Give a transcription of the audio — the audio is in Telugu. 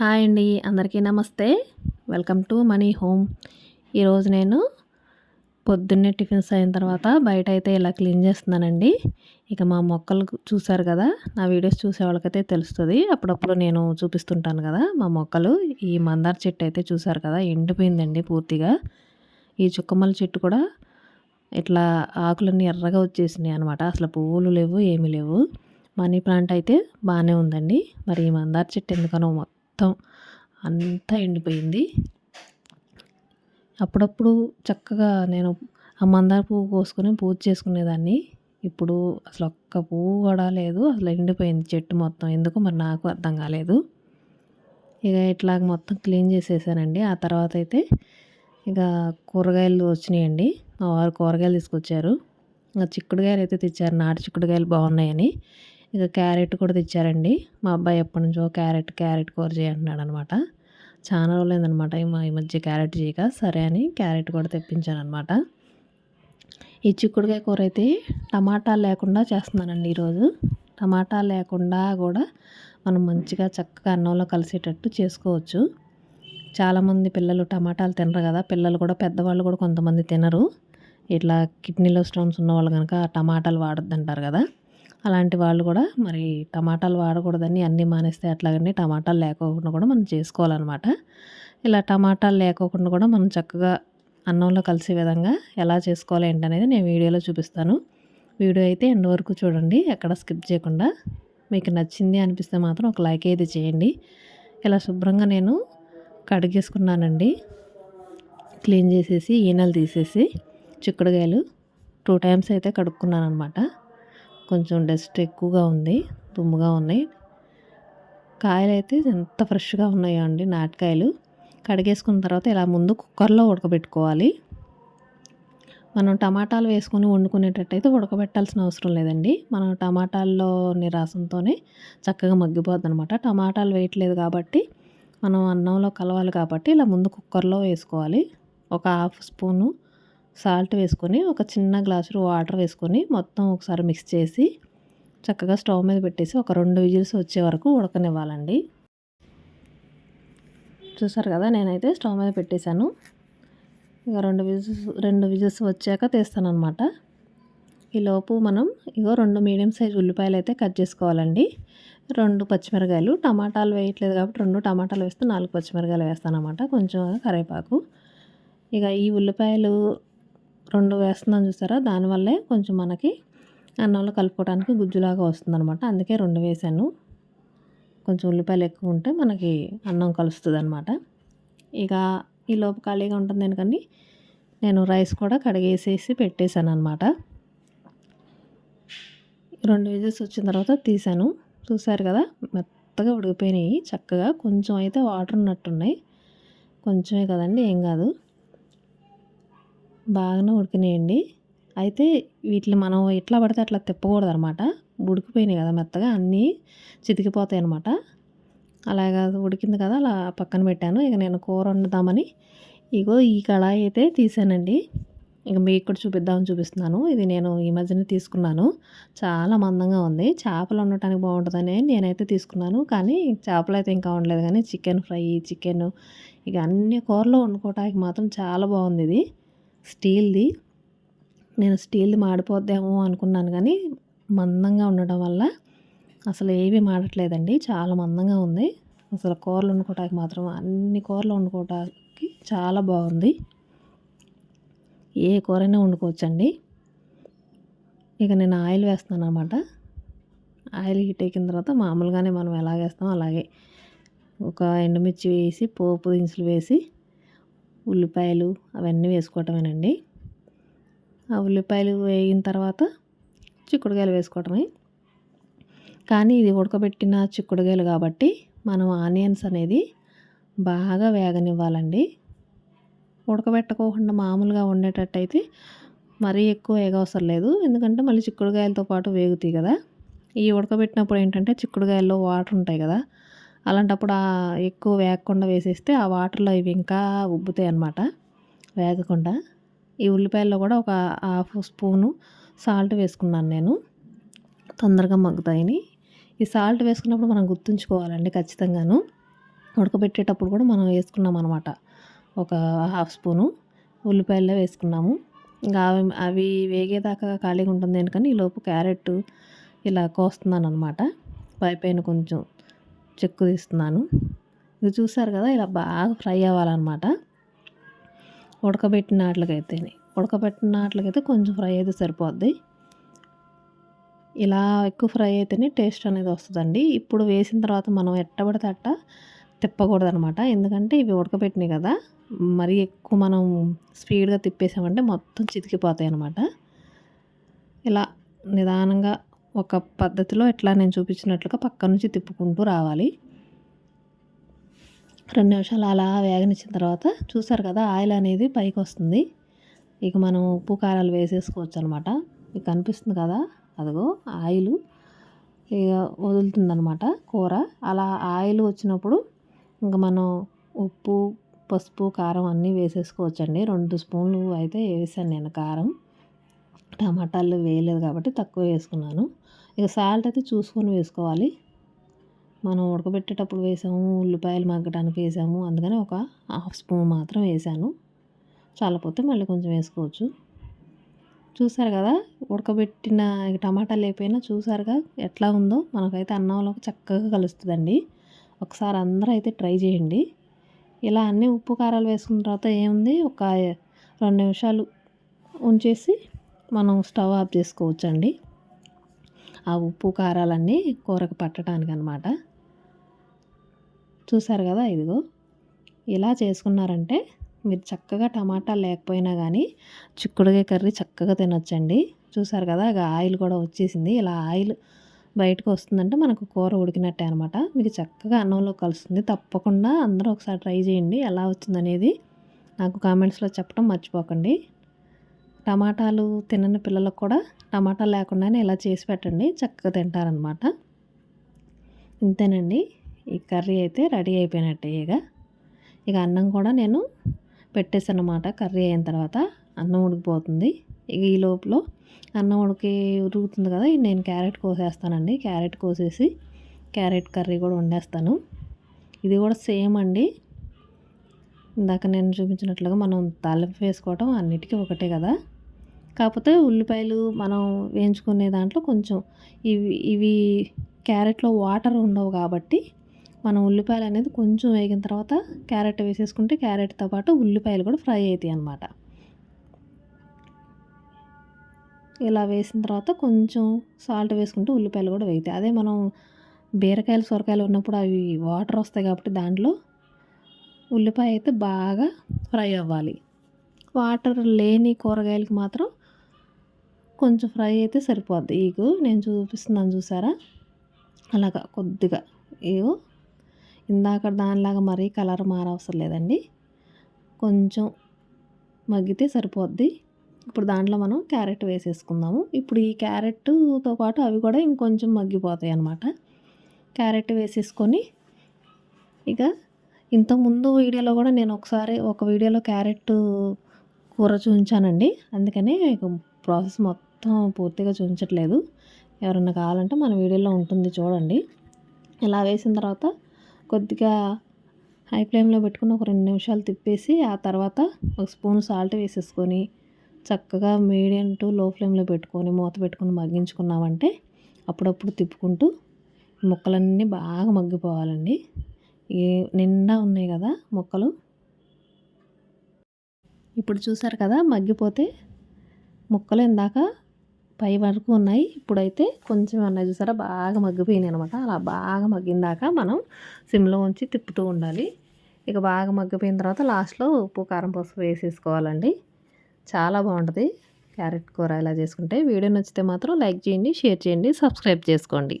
హాయ్ అండి అందరికీ నమస్తే. Welcome to money home. ఈరోజు నేను పొద్దున్నే టిఫిన్స్ అయిన తర్వాత బయట అయితే ఇలా క్లీన్ చేస్తున్నానండి. ఇక మా మొక్కలు చూసారు కదా నా వీడియోస్ చూసే వాళ్ళకైతే తెలుస్తుంది. అప్పుడప్పుడు నేను చూపిస్తుంటాను కదా మా మొక్కలు. ఈ మందార చెట్టు అయితే చూసారు కదా ఎండిపోయిందండి పూర్తిగా. ఈ చుక్కమల్ల చెట్టు కూడా ఇట్లా ఆకులన్నీ ఎర్రగా వచ్చేసినాయి అనమాట అసలు పువ్వులు లేవు ఏమీ లేవు. మనీ ప్లాంట్ అయితే బాగానే ఉందండి. మరి ఈ మందార చెట్టు ఎందుకనో మొత్తం మొత్తం అంతా ఎండిపోయింది. అప్పుడప్పుడు చక్కగా నేను ఆ మందార పువ్వు కోసుకొని పూజ చేసుకునేదాన్ని. ఇప్పుడు అసలు ఒక్క పువ్వు కూడా లేదు. అసలు ఎండిపోయింది చెట్టు మొత్తం. ఎందుకు మరి నాకు అర్థం కాలేదు. ఇక ఇట్లాగ మొత్తం క్లీన్ చేసేసానండి. ఆ తర్వాత అయితే ఇక కూరగాయలు వచ్చినాయండి. మా వారు కూరగాయలు తీసుకొచ్చారు. ఇంకా చిక్కుడుగాయలు అయితే తెచ్చారు. నాటు చిక్కుడుగాయలు బాగున్నాయని. ఇక క్యారెట్ కూడా తెచ్చారండి. మా అబ్బాయి ఎప్పటి నుంచో క్యారెట్ క్యారెట్ కూర చేయంటున్నాడు అనమాట చాలా రోజులైందనమాట మా ఈ మధ్య క్యారెట్ చేయక. సరే అని క్యారెట్ కూడా తెప్పించాను అనమాట ఈ చిక్కుడుకాయ కూర అయితే టమాటా లేకుండా చేస్తున్నానండి ఈరోజు. టమాటా లేకుండా కూడా మనం మంచిగా చక్కగా అన్నంలో కలిసేటట్టు చేసుకోవచ్చు. చాలామంది పిల్లలు టమాటాలు తినరు కదా. పిల్లలు కూడా పెద్దవాళ్ళు కూడా కొంతమంది తినరు. ఇట్లా కిడ్నీలో స్టోన్స్ ఉన్న వాళ్ళు కనుక టమాటాలు వాడొద్దంటారు కదా. అలాంటి వాళ్ళు కూడా మరి టమాటాలు వాడకూడదని అన్నీ మానేస్తే అట్లాగనే టమాటాలు లేకోకుండా కూడా మనం చేసుకోవాలన్నమాట. ఇలా టమాటాలు లేకోకుండా కూడా మనం చక్కగా అన్నంలో కలిసే విధంగా ఎలా చేసుకోవాలి ఏంటనేది నేను వీడియోలో చూపిస్తాను. వీడియో అయితే ఎండ్ వరకు చూడండి ఎక్కడ స్కిప్ చేయకుండా. మీకు నచ్చింది అనిపిస్తే మాత్రం ఒక లైక్ అయితే చేయండి. ఇలా శుభ్రంగా నేను కడిగేసుకున్నానండి. క్లీన్ చేసేసి ఈనెలు తీసేసి చిక్కుడుకాయలు టూ టైమ్స్ అయితే కడుక్కున్నాను అనమాట కొంచెం డస్ట్ ఎక్కువగా ఉంది దుమ్ముగా ఉన్నాయి. కాయలు అయితే ఎంత ఫ్రెష్గా ఉన్నాయో అండి నాటకాయలు. కడిగేసుకున్న తర్వాత ఇలా ముందు కుక్కర్లో ఉడకబెట్టుకోవాలి. మనం టమాటాలు వేసుకొని వండుకునేటట్టయితే ఉడకబెట్టాల్సిన అవసరం లేదండి. మనం టమాటాల్లోని రసంతోనే చక్కగా మగ్గిపోద్ది అనమాట టమాటాలు వేయట్లేదు కాబట్టి మనం అన్నంలో కలవాలి కాబట్టి ఇలా ముందు కుక్కర్లో వేసుకోవాలి. ఒక హాఫ్ స్పూను సాల్ట్ వేసుకొని ఒక చిన్న గ్లాసు వాటర్ వేసుకొని మొత్తం ఒకసారి మిక్స్ చేసి చక్కగా స్టవ్ మీద పెట్టేసి ఒక రెండు విజిల్స్ వచ్చే వరకు ఉడకనివ్వాలండి. చూసారు కదా నేనైతే స్టవ్ మీద పెట్టేశాను. ఇక రెండు విజిల్స్ రెండు విజిల్స్ వచ్చాక తీస్తాను అనమాట ఈలోపు మనం ఇగో రెండు మీడియం సైజ్ ఉల్లిపాయలు అయితే కట్ చేసుకోవాలండి. రెండు పచ్చిమిరకాయలు టమాటాలు వేయట్లేదు కాబట్టి రెండు టమాటాలు వేస్తే నాలుగు పచ్చిమిరకాయలు వేస్తానమాట కొంచెం కరివేపాకు. ఇక ఈ ఉల్లిపాయలు రెండు వేస్తున్నాం చూసారా? దానివల్లే కొంచెం మనకి అన్నంలో కలుపుకోవడానికి గుజ్జులాగా వస్తుందన్నమాట. అందుకే రెండు వేసాను. కొంచెం ఉల్లిపాయలు ఎక్కువ ఉంటే మనకి అన్నం కలుస్తుంది అనమాట ఇక ఈ లోపు ఖాళీగా ఉంటుంది ఎందుకండి? నేను రైస్ కూడా కడిగేసేసి పెట్టేశాను అనమాట రెండు విజిల్స్ వచ్చిన తర్వాత తీసాను చూసారు కదా? మెత్తగా ఉడికిపోయినాయి. చక్కగా కొంచెం అయితే వాటర్ ఉన్నట్టున్నాయి. కొంచెమే కదండి ఏం కాదు. బాగానే ఉడికినాయండి. అయితే వీటిని మనం ఎట్లా పడితే అట్లా తిప్పకూడదు అనమాట ఉడికిపోయినాయి కదా మెత్తగా అన్నీ చితికిపోతాయి అనమాట అలాగా ఉడికింది కదా అలా పక్కన పెట్టాను. ఇక నేను కూర వండుదామని ఇగో ఈ కళాయి అయితే తీసానండి. ఇక మీకు కూడా చూపిద్దామని చూపిస్తున్నాను. ఇది నేను ఈ మధ్యన తీసుకున్నాను. చాలా మందంగా ఉంది. చేపలు ఉండటానికి బాగుంటుందని నేనైతే తీసుకున్నాను. కానీ చేపలు అయితే ఇంకా ఉండలేదు కానీ చికెన్ ఫ్రై చికెన్ ఇక అన్ని కూరలు వండుకోవటానికి మాత్రం చాలా బాగుంది ఇది. స్టీల్ది. నేను స్టీల్ది మాడిపోద్దేమో అనుకున్నాను కానీ మందంగా ఉండడం వల్ల అసలు ఏమీ మాడట్లేదండి. చాలా మందంగా ఉంది. అసలు కూరలు వండుకోవటానికి మాత్రం అన్ని కూరలు వండుకోవటానికి చాలా బాగుంది. ఏ కూరైనా వండుకోవచ్చండి. ఇక నేను ఆయిల్ వేస్తున్నాను అనమాట ఆయిల్ హీట్ ఎక్కిన తర్వాత మామూలుగానే మనం ఎలా వేస్తాం అలాగే. ఒక ఎండుమిర్చి వేసి పోపు దినుసులు వేసి ఉల్లిపాయలు అవన్నీ వేసుకోవటమేనండి. ఆ ఉల్లిపాయలు వేగిన తర్వాత చిక్కుడుకాయలు వేసుకోవటమే. కానీ ఇది ఉడకబెట్టిన చిక్కుడుకాయలు కాబట్టి మనం ఆనియన్స్ అనేది బాగా వేగనివ్వాలండి. ఉడకబెట్టకోకుండా మామూలుగా ఉండేటట్టయితే మరీ ఎక్కువ వేగవసరం లేదు. ఎందుకంటే మళ్ళీ చిక్కుడుకాయలతో పాటు వేగుతాయి కదా. ఈ ఉడకబెట్టినప్పుడు ఏంటంటే చిక్కుడుకాయల్లో వాటర్ ఉంటాయి కదా. అలాంటప్పుడు ఎక్కువ వేగకుండా వేసేస్తే ఆ వాటర్లో ఇవి ఇంకా ఉబ్బుతాయి అన్నమాట వేగకుండా. ఈ ఉల్లిపాయల్లో కూడా ఒక హాఫ్ స్పూను సాల్ట్ వేసుకున్నాను నేను తొందరగా మగ్గుతాయని. ఈ సాల్ట్ వేసుకున్నప్పుడు మనం గుర్తుంచుకోవాలండి ఖచ్చితంగాను. ఉడకబెట్టేటప్పుడు కూడా మనం వేసుకున్నాం అనమాట ఒక హాఫ్ స్పూను. ఉల్లిపాయల్లో వేసుకున్నాము. ఇంకా అవి అవి వేగేదాకా ఖాళీగా ఉంటుంది ఎందుకని ఈలోపు క్యారెట్ ఇలా కోస్తున్నాను అనమాట పైపైన కొంచెం. చెక్కు తీస్తున్నాను. ఇది చూసారు కదా ఇలా బాగా ఫ్రై అవ్వాలన్నమాట. ఉడకబెట్టిన వాటికైతే ఉడకబెట్టిన వాటికైతే కొంచెం ఫ్రై అయితే సరిపోద్ది. ఇలా ఎక్కువ ఫ్రై అయితేనే టేస్ట్ అనేది వస్తుందండి. ఇప్పుడు వేసిన తర్వాత మనం ఎట్టబడితే అట్ట తిప్పకూడదు అనమాట ఎందుకంటే ఇవి ఉడకబెట్టినాయి కదా మరి ఎక్కువ మనం స్పీడ్గా తిప్పేసామంటే మొత్తం చితికిపోతాయి అనమాట ఇలా నిదానంగా ఒక పద్ధతిలో ఎట్లా నేను చూపించినట్లుగా పక్క నుంచి తిప్పుకుంటూ రావాలి. రెండు నిమిషాలు అలా వేగనిచ్చిన తర్వాత చూసారు కదా ఆయిల్ అనేది పైకి వస్తుంది. ఇక మనం ఉప్పు కారాలు వేసేసుకోవచ్చు అనమాట మీకు కనిపిస్తుంది కదా అదిగో ఆయిల్ ఇక వదులుతుందనమాట కూర. అలా ఆయిల్ వచ్చినప్పుడు ఇంకా మనం ఉప్పు పసుపు కారం అన్నీ వేసేసుకోవచ్చండి. రెండు స్పూన్లు అయితే వేసాను నేను కారం. టమాటాలు వేయలేదు కాబట్టి తక్కువ వేసుకున్నాను. ఇక సాల్ట్ అయితే చూసుకొని వేసుకోవాలి. మనం ఉడకబెట్టేటప్పుడు వేసాము ఉల్లిపాయలు మగ్గడానికి వేసాము అందుకని ఒక హాఫ్ స్పూన్ మాత్రం వేసాను. చాలపోతే మళ్ళీ కొంచెం వేసుకోవచ్చు. చూసారు కదా ఉడకబెట్టిన టమాటాలు అయిపోయినా చూసారుగా ఎట్లా ఉందో. మనకైతే అన్నంలో చక్కగా కలుస్తుందండి. ఒకసారి అందరూ అయితే ట్రై చేయండి. ఇలా అన్నీ ఉప్పు కారాలు వేసుకున్న తర్వాత ఏముంది? ఒక రెండు నిమిషాలు ఉంచేసి మనం స్టవ్ ఆఫ్ చేసుకోవచ్చండి. ఆ ఉప్పు కారాలన్నీ కూరకు పట్టడానికి అనమాట చూసారు కదా ఇదిగో. ఇలా చేసుకున్నారంటే మీరు చక్కగా టమాటా లేకపోయినా కానీ చిక్కుడుగా కర్రీ చక్కగా తినొచ్చండి. చూసారు కదా ఇక ఆయిల్ కూడా వచ్చేసింది. ఇలా ఆయిల్ బయటకు వస్తుందంటే మనకు కూర ఉడికినట్టే అనమాట. మీకు చక్కగా అన్నంలో కలుస్తుంది. తప్పకుండా అందరూ ఒకసారి ట్రై చేయండి. ఎలా వచ్చిందనేది నాకు కామెంట్స్లో చెప్పడం మర్చిపోకండి. టమాటాలు తినని పిల్లలకు కూడా టమాటా లేకుండానే ఇలా చేసి పెట్టండి. చక్కగా తింటారనమాట ఇంతేనండి. ఈ కర్రీ అయితే రెడీ అయిపోయినట్టే ఇక. ఇక అన్నం కూడా నేను పెట్టేసాను కర్రీ అయిన తర్వాత అన్నం ఉడికిపోతుంది. ఇక ఈ లోపల అన్నం ఉడికి ఉరుగుతుంది కదా నేను క్యారెట్ కోసేస్తానండి. క్యారెట్ కోసేసి క్యారెట్ కర్రీ కూడా వండేస్తాను. ఇది కూడా సేమ్ అండి. ఇందాక నేను చూపించినట్లుగా మనం తాలింపు వేసుకోవటం అన్నిటికీ ఒకటే కదా. కాకపోతే ఉల్లిపాయలు మనం వేయించుకునే దాంట్లో కొంచెం ఇవి ఇవి క్యారెట్లో వాటర్ ఉండవు కాబట్టి మనం ఉల్లిపాయలు అనేది కొంచెం వేగిన తర్వాత క్యారెట్ వేసేసుకుంటే క్యారెట్తో పాటు ఉల్లిపాయలు కూడా ఫ్రై అవుతాయి అన్నమాట. ఇలా వేసిన తర్వాత కొంచెం సాల్ట్ వేసుకుంటే ఉల్లిపాయలు కూడా వేగుతాయి. అదే మనం బీరకాయలు సొరకాయలు ఉన్నప్పుడు అవి వాటర్ వస్తాయి కాబట్టి దాంట్లో ఉల్లిపాయ అయితే బాగా ఫ్రై అవ్వాలి. వాటర్ లేని కూరగాయలకి మాత్రం కొంచెం ఫ్రై అయితే సరిపోద్ది. ఈగు నేను చూపిస్తున్నాను చూసారా? అలాగా కొద్దిగా ఇగో ఇందాక దానిలాగా మరీ కలర్ మారవసరం లేదండి. కొంచెం మగ్గితే సరిపోద్ది. ఇప్పుడు దాంట్లో మనం క్యారెట్ వేసేసుకుందాము. ఇప్పుడు ఈ క్యారెట్తో పాటు అవి కూడా ఇంకొంచెం మగ్గిపోతాయి అన్నమాట. క్యారెట్ వేసేసుకొని ఇక ఇంతకుముందు వీడియోలో కూడా నేను ఒకసారి ఒక వీడియోలో క్యారెట్ కూర చూపించానండి. అందుకని ప్రాసెస్ మొత్తం మొత్తం పూర్తిగా చూపించట్లేదు. ఎవరన్నా కావాలంటే మన వీడియోలో ఉంటుంది చూడండి. ఇలా వేసిన తర్వాత కొద్దిగా హై ఫ్లేమ్లో పెట్టుకుని ఒక రెండు నిమిషాలు తిప్పేసి ఆ తర్వాత ఒక స్పూన్ సాల్ట్ వేసేసుకొని చక్కగా మీడియం టు లో ఫ్లేమ్లో పెట్టుకొని మూత పెట్టుకొని మగ్గించుకున్నామంటే అప్పుడప్పుడు తిప్పుకుంటూ ముక్కలన్నీ బాగా మగ్గిపోవాలండి. ఈ నిండా ఉన్నాయి కదా ముక్కలు. ఇప్పుడు చూసారు కదా మగ్గిపోతే ముక్కలు ఇందాక పై వరకు ఉన్నాయి. ఇప్పుడైతే కొంచెం అన్నది చూసారా బాగా మగ్గిపోయినాయి అనమాట అలా బాగా మగ్గిందాక మనం సిమ్లో ఉంచి తిప్పుతూ ఉండాలి. ఇక బాగా మగ్గిపోయిన తర్వాత లాస్ట్లో ఉప్పు కారం పసుపు వేసేసుకోవాలండి. చాలా బాగుంటుంది క్యారెట్ కూర ఇలా చేసుకుంటే. వీడియో నచ్చితే మాత్రం లైక్ చేయండి షేర్ చేయండి సబ్స్క్రైబ్ చేసుకోండి.